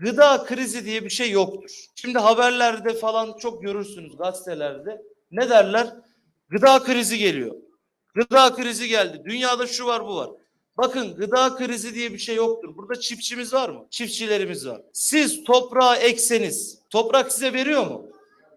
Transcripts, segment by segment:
gıda krizi diye bir şey yoktur. Şimdi haberlerde falan çok görürsünüz gazetelerde. Ne derler? Gıda krizi geliyor. Gıda krizi geldi. Dünyada şu var bu var. Bakın gıda krizi diye bir şey yoktur. Burada çiftçimiz var mı? Çiftçilerimiz var. Siz toprağa ekseniz, toprak size veriyor mu?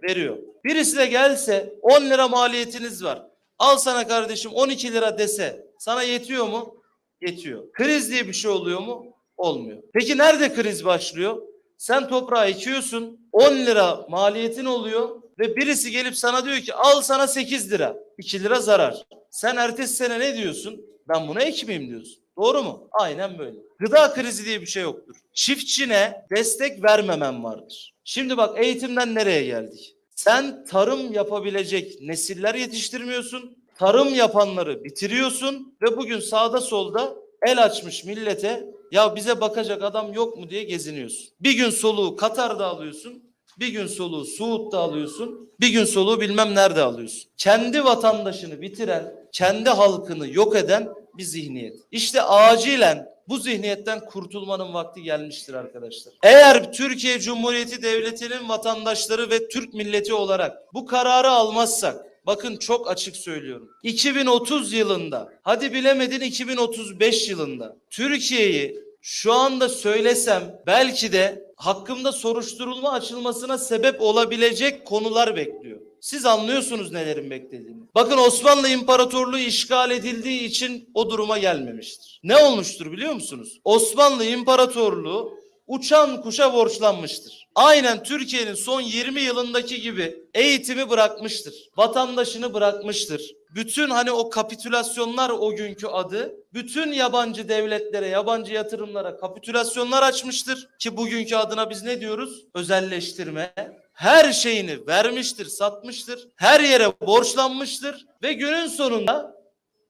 Veriyor. Birisi de gelse 10 lira maliyetiniz var. Al sana kardeşim 12 lira dese sana yetiyor mu? Yetiyor. Kriz diye bir şey oluyor mu? Olmuyor. Peki nerede kriz başlıyor? Sen toprağı ekiyorsun 10 lira maliyetin oluyor ve birisi gelip sana diyor ki al sana 8 lira 2 lira zarar. Sen ertesi sene ne diyorsun? Ben bunu ekmeyeyim diyorsun. Doğru mu? Aynen böyle. Gıda krizi diye bir şey yoktur. Çiftçine destek vermemen vardır. Şimdi bak eğitimden nereye geldik? Sen tarım yapabilecek nesiller yetiştirmiyorsun. Tarım yapanları bitiriyorsun ve bugün sağda solda el açmış millete ya bize bakacak adam yok mu diye geziniyorsun. Bir gün soluğu Katar'da alıyorsun. Bir gün soluğu Suud'da alıyorsun. Bir gün soluğu bilmem nerede alıyorsun. Kendi vatandaşını bitiren, kendi halkını yok eden bir zihniyet. İşte acilen bu zihniyetten kurtulmanın vakti gelmiştir arkadaşlar. Eğer Türkiye Cumhuriyeti Devleti'nin vatandaşları ve Türk milleti olarak bu kararı almazsak Bakın çok açık söylüyorum. 2030 yılında, hadi bilemedin 2035 yılında Türkiye'yi şu anda söylesem belki de hakkımda soruşturulma açılmasına sebep olabilecek konular bekliyor. Siz anlıyorsunuz nelerin beklediğini. Bakın Osmanlı İmparatorluğu işgal edildiği için o duruma gelmemiştir. Ne olmuştur biliyor musunuz? Osmanlı İmparatorluğu uçan kuşa borçlanmıştır. Aynen Türkiye'nin son 20 yılındaki gibi eğitimi bırakmıştır. Vatandaşını bırakmıştır. Bütün hani o kapitülasyonlar o günkü adı bütün yabancı devletlere, yabancı yatırımlara kapitülasyonlar açmıştır ki bugünkü adına biz ne diyoruz? Özelleştirme. Her şeyini vermiştir, satmıştır. Her yere borçlanmıştır ve günün sonunda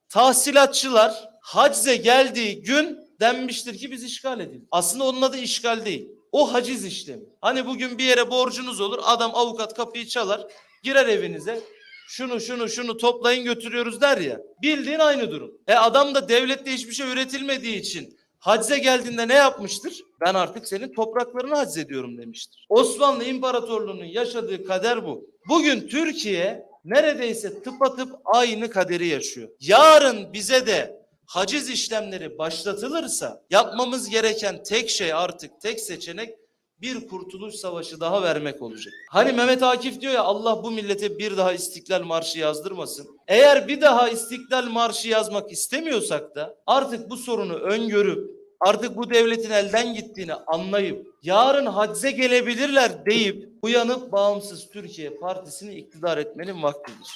tahsilatçılar hacze geldiği gün denmiştir ki biz işgal edildik. Aslında onun adı işgal değil. O haciz işlemi. Hani bugün bir yere borcunuz olur. Adam avukat kapıyı çalar. Girer evinize. Şunu şunu şunu toplayın götürüyoruz der ya. Bildiğin aynı durum. E adam da devlette hiçbir şey üretilmediği için hacze geldiğinde ne yapmıştır? Ben artık senin topraklarını haciz ediyorum demiştir. Osmanlı İmparatorluğu'nun yaşadığı kader bu. Bugün Türkiye neredeyse tıpatıp aynı kaderi yaşıyor. Yarın bize de haciz işlemleri başlatılırsa yapmamız gereken tek şey artık tek seçenek bir kurtuluş savaşı daha vermek olacak. Hani Mehmet Akif diyor ya Allah bu millete bir daha İstiklal Marşı yazdırmasın. Eğer bir daha İstiklal Marşı yazmak istemiyorsak da artık bu sorunu öngörüp artık bu devletin elden gittiğini anlayıp yarın hacze gelebilirler deyip uyanıp bağımsız Türkiye Partisi'ni iktidar etmenin vaktidir.